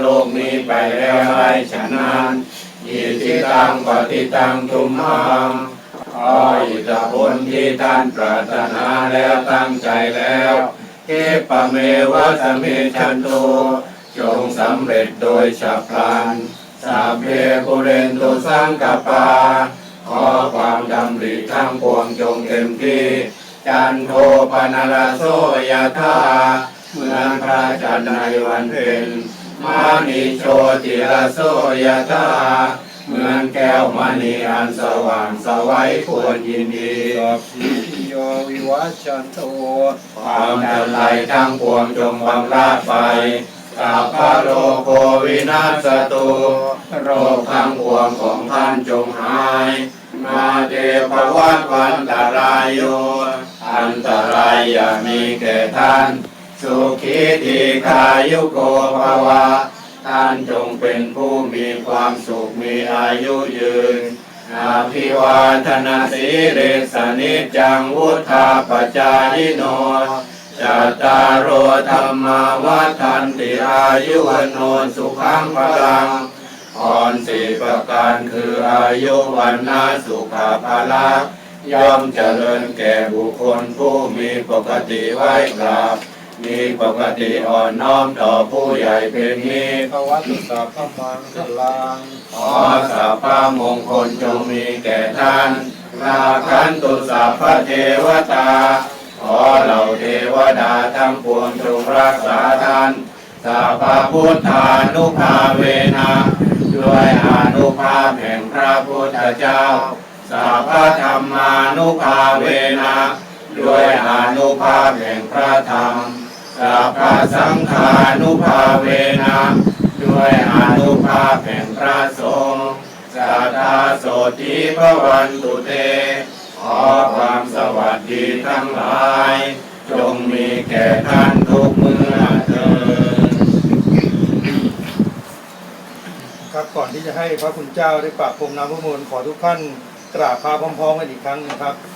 โลกนี้ไปแล้วให้ฉะนั้นอิทิตังปฏิตังทุมหังขออิทธิพลที่ท่านปรารถนาแล้วตั้งใจแล้วเทปเมวะสเมชันโตจงสำเร็จโดยฉับพลันสัพเพปุเรนตุสังกปา ขอความดำริทั้งปวงจงเต็มที่ จันโทปนารโสยธาเหมือนพระจันทร์ในวันเพ็ญ มานิโชติรโสยธาเหมือนแก้วมณีอันสว่างสวัยควรยินดีสัพพิโยวิวัชชันโตความจันไรทั้งปวงจงบำราดไปสัพพะโลโควินาศตุโรคทั้งปวงของท่านจงหาย มาเทภวัตวันตรายโยอันตรายอย่ามีแก่ท่าน สุขีทีขายุโกภวะท่านจงเป็นผู้มีความสุขมีอายุยืนอาภิวาทนาสีเรสนิจังวุธาปจายโนจัตตารโอธรรมาวัฏันติอายุวันโนสุขังพลังพรสี่ประการคืออายุวันนาสุขภาละย่อมเจริญแก่บุคคลผู้มีปกติไว้กราบ มีปกติอ่อนน้อมต่อผู้ใหญ่เป็นนี้ภวัตุสัพพมังคลังขอสัพพมงคลจงมีแก่ท่านราคันตุสัพพะเทวตา ขอเหล่าเทวดาทั้งปวงจงรักษาท่านสัพพพุทธานุภาเวนะด้วยอานุภาพแห่งพระพุทธเจ้าสัพพธรรมานุภาเวนะด้วยอานุภาพแห่งพระธรรม สัพพะสังฆานุภาเวนะด้วยอนุภาพแห่งพระสงฆ์สัทธาโสติพระวันตุเต ขอความสวัสดีทั้งหลาย จงมีแก่ท่านทุกเมื่อเถิดครับก่อนที่จะให้พระคุณเจ้าได้ปราบพรมน้ำพระมนต์ขอทุกท่านกราบพระพร้อมๆกันอีกครั้งหนึงครับ